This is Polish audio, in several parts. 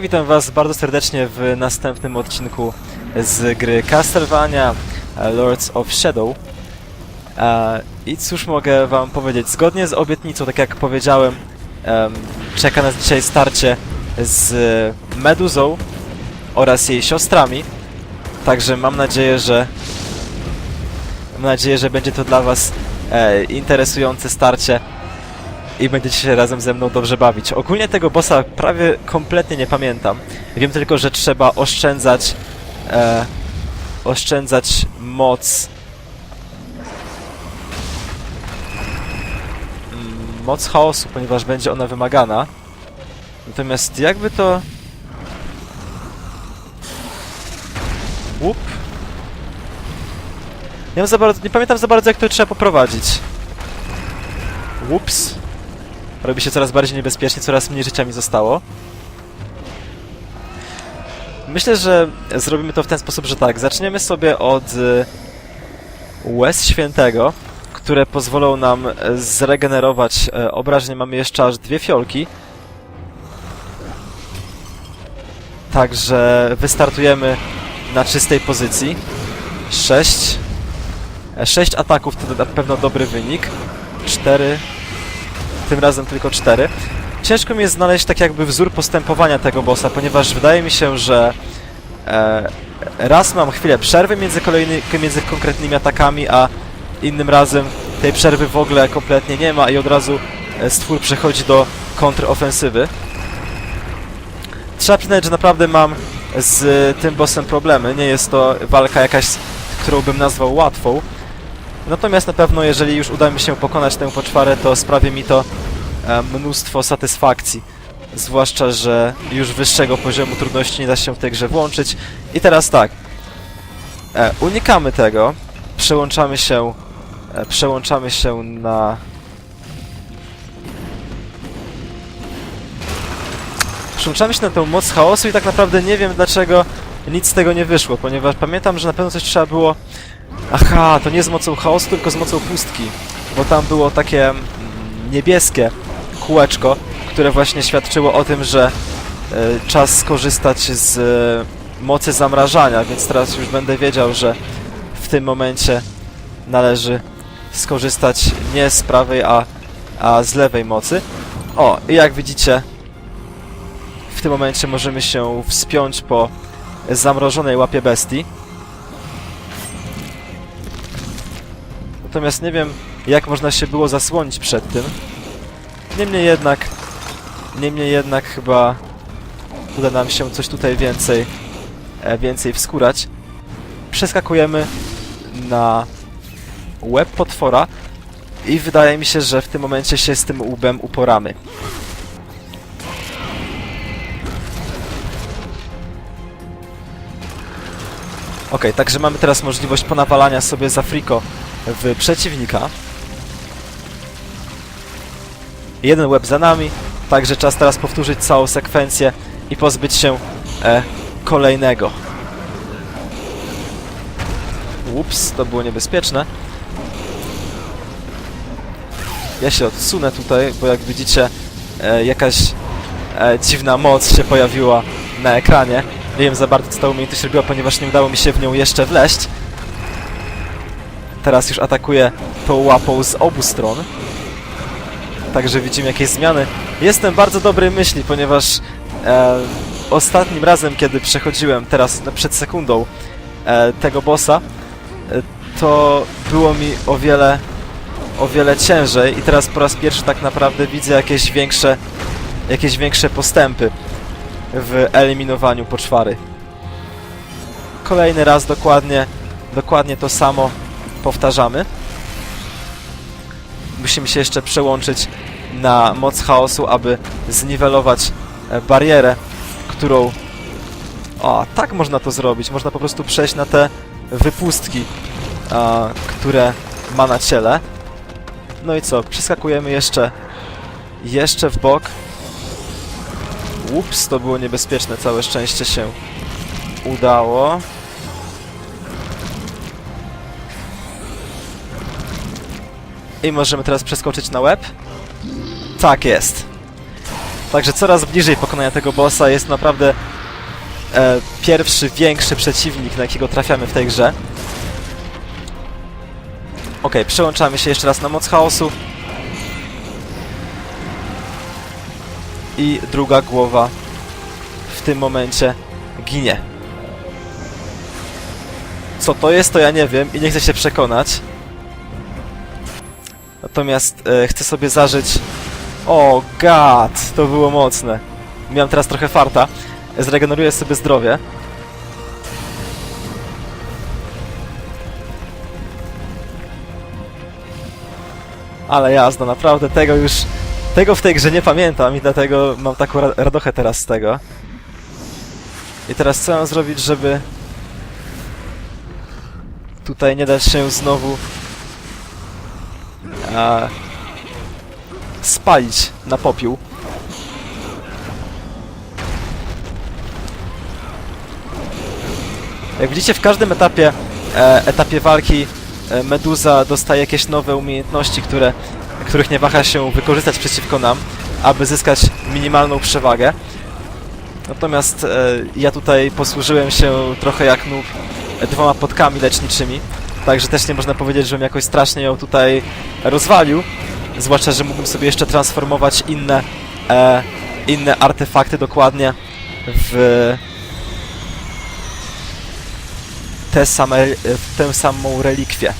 Witam was bardzo serdecznie w następnym odcinku z gry Castlevania e, Lords of Shadow. E, I cóż mogę wam powiedzieć, zgodnie z obietnicą, tak jak powiedziałem, em, czeka nas dzisiaj starcie z Meduzą oraz jej siostrami. Także mam nadzieję, że mam nadzieję, że będzie to dla was e, interesujące starcie i będziecie się razem ze mną dobrze bawić. Ogólnie tego bossa prawie kompletnie nie pamiętam. Wiem tylko, że trzeba oszczędzać e, oszczędzać moc mm, moc chaosu, ponieważ będzie ona wymagana. Natomiast jakby to Łup. Nie, za bardzo, nie pamiętam za bardzo jak to trzeba poprowadzić. Ups. Robi się coraz bardziej niebezpiecznie, coraz mniej życia mi zostało. Myślę, że zrobimy to w ten sposób, że tak, zaczniemy sobie od y, łez świętego, które pozwolą nam e, zregenerować e, obrażenie. Mamy jeszcze aż dwie fiolki. Także wystartujemy na czystej pozycji. Sześć. E, Sześć ataków to na pewno dobry wynik. Cztery. Tym razem tylko cztery. Ciężko mi jest znaleźć tak jakby wzór postępowania tego bossa, ponieważ wydaje mi się, że e, raz mam chwilę przerwy między kolejny, między konkretnymi atakami, a innym razem tej przerwy w ogóle kompletnie nie ma i od razu e, stwór przechodzi do kontrofensywy. Trzeba przyznać, że naprawdę mam z tym bossem problemy. Nie jest to walka jakaś, którą bym nazwał łatwą. Natomiast na pewno, jeżeli już uda mi się pokonać tę poczwarę, to sprawi mi to e, mnóstwo satysfakcji. Zwłaszcza, że już wyższego poziomu trudności nie da się w tej grze włączyć. I teraz tak. E, unikamy tego. Przełączamy się. E, przełączamy się na. Przełączamy się na tę moc chaosu i tak naprawdę nie wiem dlaczego nic z tego nie wyszło, ponieważ pamiętam, że na pewno coś trzeba było Aha, to nie z mocą chaosu, tylko z mocą pustki. Bo tam było takie mm, niebieskie kółeczko, które właśnie świadczyło o tym, że e, czas skorzystać z e, mocy zamrażania, więc teraz już będę wiedział, że w tym momencie należy skorzystać nie z prawej, a, a z lewej mocy. O, i jak widzicie, w tym momencie możemy się wspiąć po zamrożonej łapie bestii. Natomiast nie wiem, jak można się było zasłonić przed tym. Niemniej jednak, niemniej jednak chyba uda nam się coś tutaj więcej, e, więcej wskurać. Przeskakujemy na łeb potwora i wydaje mi się, że w tym momencie się z tym łbem uporamy. Ok, także mamy teraz możliwość ponawalania sobie za friko w przeciwnika. Jeden łeb za nami, także czas teraz powtórzyć całą sekwencję i pozbyć się e, kolejnego. Ups, to było niebezpieczne. Ja się odsunę tutaj, bo jak widzicie e, jakaś e, dziwna moc się pojawiła na ekranie. Nie wiem za bardzo co ta umiejętność robiła, ponieważ nie udało mi się w nią jeszcze wleść. Teraz już atakuje tą łapą z obu stron. Także widzimy jakieś zmiany. Jestem bardzo dobrej myśli, ponieważ e, ostatnim razem, kiedy przechodziłem, teraz przed sekundą, e, tego bossa, e, to było mi o wiele, o wiele ciężej i teraz po raz pierwszy tak naprawdę widzę jakieś większe, jakieś większe postępy w eliminowaniu poczwary. Kolejny raz dokładnie, dokładnie to samo powtarzamy. Musimy się jeszcze przełączyć na moc chaosu, aby zniwelować e, barierę, którą... O, tak można to zrobić. Można po prostu przejść na te wypustki, a, które ma na ciele. No i co? Przeskakujemy jeszcze jeszcze w bok. Ups, to było niebezpieczne. Całe szczęście się udało. I możemy teraz przeskoczyć na łeb. Tak jest. Także coraz bliżej pokonania tego bossa jest naprawdę e, pierwszy, większy przeciwnik, na jakiego trafiamy w tej grze. Ok, przełączamy się jeszcze raz na moc chaosu. I druga głowa w tym momencie ginie. Co to jest, to ja nie wiem i nie chcę się przekonać. Natomiast e, chcę sobie zażyć... O, gad! To było mocne. Miałem teraz trochę farta. Zregeneruję sobie zdrowie. Ale jazda, naprawdę tego już... Tego w tej grze nie pamiętam i dlatego mam taką ra radochę teraz z tego. I teraz co mam zrobić, żeby... Tutaj nie dać się znowu... A, spalić na popiół. Jak widzicie, w każdym etapie, e, etapie walki e, Meduza dostaje jakieś nowe umiejętności, które, których nie waha się wykorzystać przeciwko nam, aby zyskać minimalną przewagę. Natomiast e, ja tutaj posłużyłem się trochę jak noob dwoma podkami leczniczymi, także też nie można powiedzieć, żebym jakoś strasznie ją tutaj rozwalił. Zwłaszcza, że mógłbym sobie jeszcze transformować inne, e, inne artefakty dokładnie w te same, w tę samą relikwię.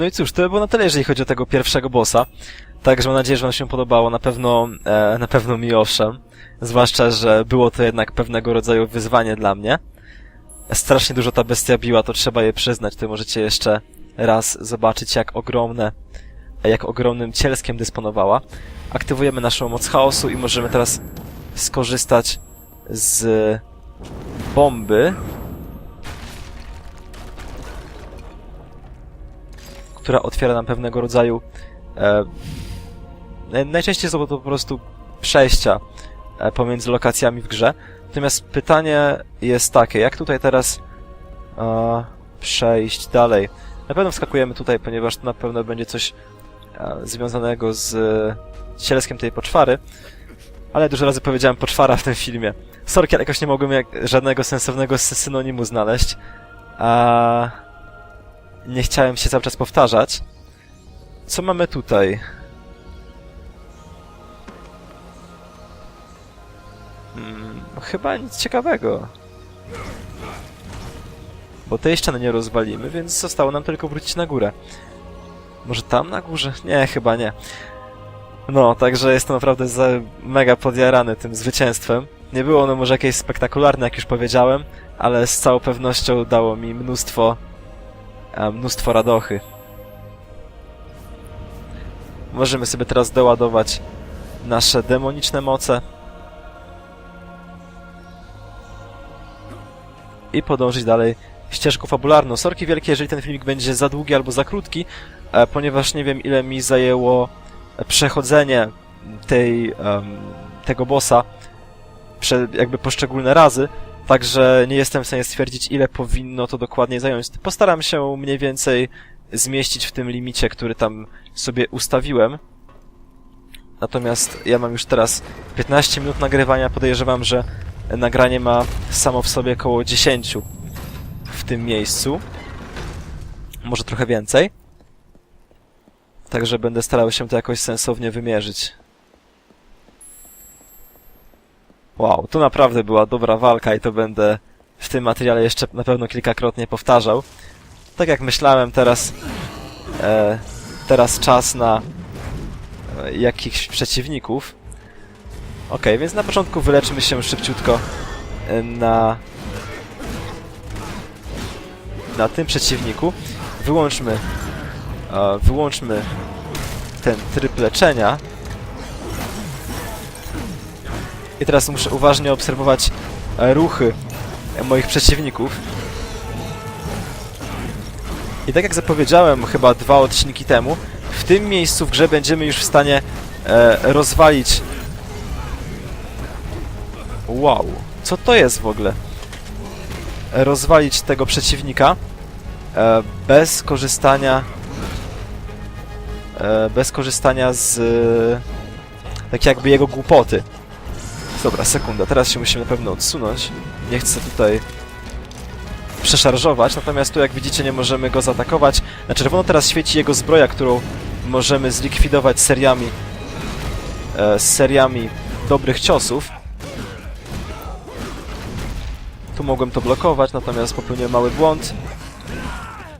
No i cóż, to by było na tyle, jeżeli chodzi o tego pierwszego bossa. Także mam nadzieję, że wam się podobało. Na pewno, e, na pewno mi owszem. Zwłaszcza, że było to jednak pewnego rodzaju wyzwanie dla mnie. Strasznie dużo ta bestia biła, to trzeba je przyznać. Tutaj możecie jeszcze raz zobaczyć, jak ogromne, jak ogromnym cielskiem dysponowała. Aktywujemy naszą moc chaosu i możemy teraz skorzystać z bomby, która otwiera nam pewnego rodzaju e, naj- najczęściej są to po prostu przejścia e, pomiędzy lokacjami w grze. Natomiast pytanie jest takie, jak tutaj teraz e, przejść dalej? Na pewno wskakujemy tutaj, ponieważ to na pewno będzie coś e, związanego z e, cielskiem tej poczwary, ale dużo razy powiedziałem poczwara w tym filmie. Sorki, ale jakoś nie mogłem jak, żadnego sensownego sy- synonimu znaleźć. A nie chciałem się cały czas powtarzać. Co mamy tutaj? Hmm, chyba nic ciekawego. Bo tej ściany nie rozwalimy, więc zostało nam tylko wrócić na górę. Może tam na górze? Nie, chyba nie. No, także jestem naprawdę mega podjarany tym zwycięstwem. Nie było ono może jakieś spektakularne, jak już powiedziałem, ale z całą pewnością dało mi mnóstwo mnóstwo radochy. Możemy sobie teraz doładować nasze demoniczne moce i podążyć dalej ścieżką fabularną. Sorki wielkie, jeżeli ten filmik będzie za długi albo za krótki, e, ponieważ nie wiem ile mi zajęło przechodzenie tej, tego bossa jakby poszczególne razy, Także nie jestem w stanie stwierdzić, ile powinno to dokładnie zająć. Postaram się mniej więcej zmieścić w tym limicie, który tam sobie ustawiłem. natomiast ja mam już teraz 15 minut nagrywania. Podejrzewam, że nagranie ma samo w sobie około 10 w tym miejscu. Może trochę więcej. Także będę starał się to jakoś sensownie wymierzyć. Wow, tu naprawdę była dobra walka i to będę w tym materiale jeszcze na pewno kilkakrotnie powtarzał. Tak jak myślałem, teraz e, teraz czas na e, jakichś przeciwników. Ok, więc na początku wyleczmy się szybciutko e, na na tym przeciwniku. Wyłączmy e, wyłączmy ten tryb leczenia. I teraz muszę uważnie obserwować e, ruchy moich przeciwników. I tak jak zapowiedziałem chyba dwa odcinki temu, w tym miejscu w grze będziemy już w stanie e, rozwalić... Wow, co to jest w ogóle? Rozwalić tego przeciwnika e, bez korzystania e, bez korzystania z e, tak jakby jego głupoty. Dobra, sekunda, teraz się musimy na pewno odsunąć. Nie chcę tutaj przeszarżować, natomiast tu jak widzicie nie możemy go zaatakować. Na czerwono teraz świeci jego zbroja, którą możemy zlikwidować seriami e, seriami dobrych ciosów. Tu mogłem to blokować, natomiast popełniłem mały błąd.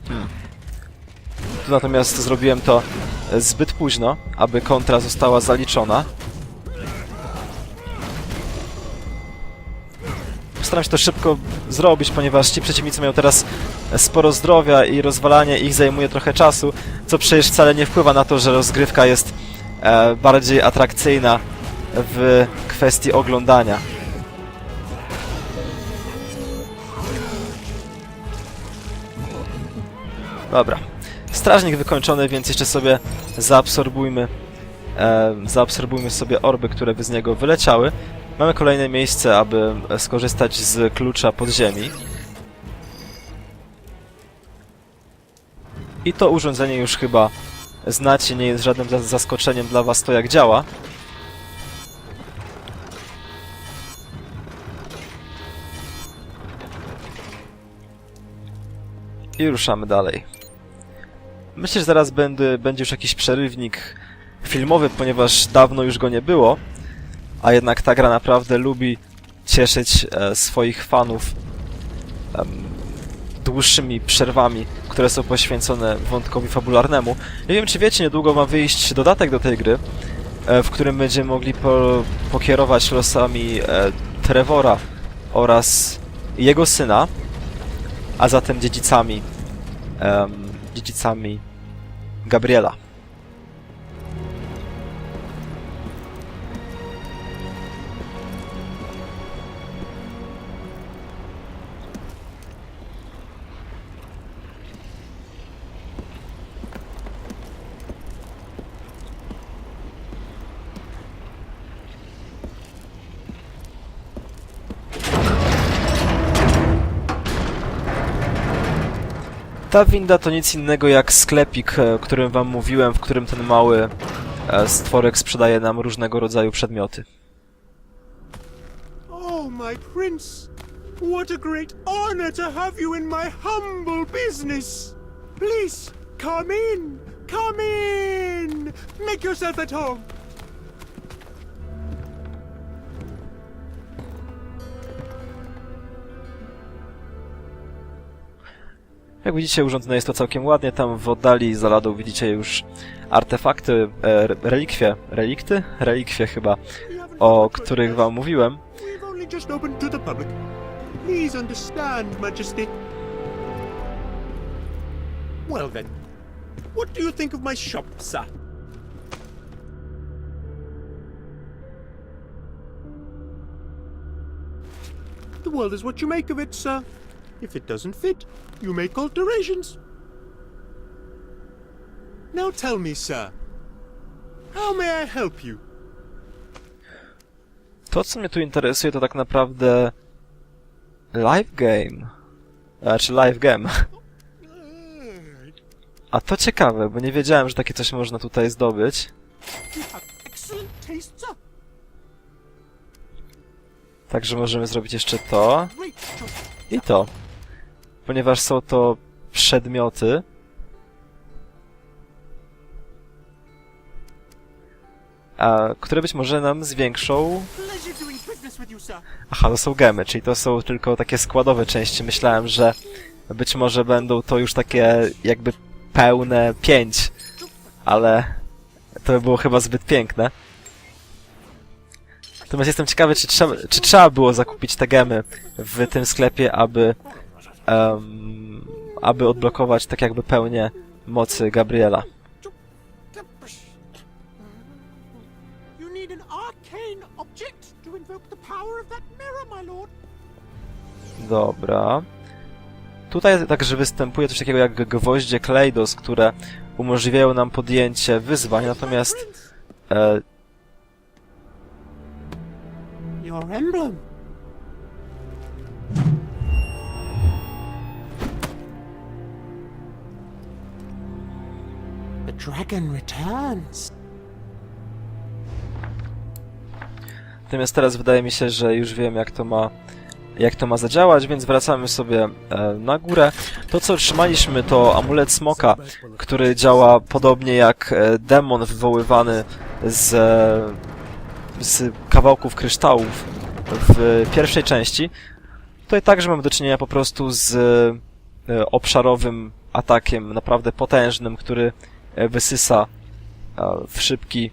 Hmm. Tu natomiast zrobiłem to e, zbyt późno, aby kontra została zaliczona. Postaram się to szybko zrobić, ponieważ ci przeciwnicy mają teraz sporo zdrowia i rozwalanie ich zajmuje trochę czasu, co przecież wcale nie wpływa na to, że rozgrywka jest e, bardziej atrakcyjna w kwestii oglądania. Dobra. Strażnik wykończony, więc jeszcze sobie zaabsorbujmy e, zaabsorbujmy sobie orby, które by z niego wyleciały. Mamy kolejne miejsce, aby skorzystać z klucza podziemi. I to urządzenie już chyba znacie, nie jest żadnym za- zaskoczeniem dla was to jak działa. I ruszamy dalej. Myślę, że zaraz będę, będzie już jakiś przerywnik filmowy, ponieważ dawno już go nie było, a jednak ta gra naprawdę lubi cieszyć e, swoich fanów em, dłuższymi przerwami, które są poświęcone wątkowi fabularnemu. Nie wiem, czy wiecie, niedługo ma wyjść dodatek do tej gry, e, w którym będziemy mogli po, pokierować losami e, Trevora oraz jego syna, a zatem dziedzicami em, dziedzicami Gabriela. Ta winda to nic innego jak sklepik, e, o którym wam mówiłem, w którym ten mały e, stworek sprzedaje nam różnego rodzaju przedmioty. Oh, my prince! What a great honor to have you in my humble business! Please, come in! Come in! Make yourself at home! Jak widzicie, urządzone jest to całkiem ładnie. Tam w oddali za ladą widzicie już artefakty, e, relikwie, relikty? Relikwie chyba, o których wam mówiłem. Please understand, Majesty. Well then, what do you think of my shop, sir? The world is what you make of it, sir. If it doesn't fit, you make alterations. Now tell me, sir, how may I help you? To, co mnie tu interesuje, to tak naprawdę live game. Znaczy live game. A to ciekawe, bo nie wiedziałem, że takie coś można tutaj zdobyć. Także możemy zrobić jeszcze to i to. Ponieważ są to przedmioty, a, które być może nam zwiększą. Aha, to są gemy, czyli to są tylko takie składowe części. Myślałem, że być może będą to już takie jakby pełne pięć, ale to by było chyba zbyt piękne. Natomiast jestem ciekawy, czy trzeba, czy trzeba było zakupić te gemy w tym sklepie, aby em, aby odblokować tak jakby pełnię mocy Gabriela. Dobra. Tutaj także występuje coś takiego jak gwoździe Kleidos, które umożliwiają nam podjęcie wyzwań, natomiast e, your emblem. Dragon returns. natomiast teraz wydaje mi się, że już wiem jak to ma jak to ma zadziałać, więc wracamy sobie e, na górę. To co otrzymaliśmy to amulet smoka, który działa podobnie jak e, demon wywoływany z, e, z kawałków kryształów w pierwszej części. Tutaj także mamy do czynienia po prostu z e, obszarowym atakiem, naprawdę potężnym, który wysysa e, w szybki,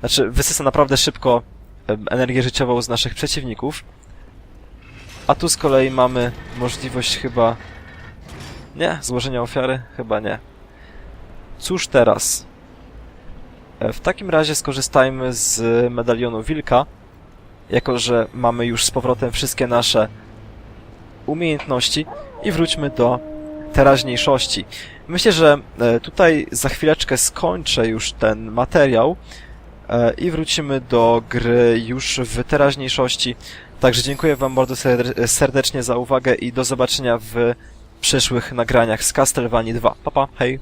znaczy wysysa naprawdę szybko e, energię życiową z naszych przeciwników. A tu z kolei mamy możliwość chyba... Nie, złożenia ofiary? Chyba nie. Cóż teraz? E, W takim razie skorzystajmy z medalionu wilka, jako że mamy już z powrotem wszystkie nasze umiejętności i wróćmy do teraźniejszości. Myślę, że e, tutaj za chwileczkę skończę już ten materiał e, i wrócimy do gry już w teraźniejszości. Także dziękuję Wam bardzo serde- serdecznie za uwagę i do zobaczenia w przyszłych nagraniach z Castlevanii 2. Pa, pa, hej!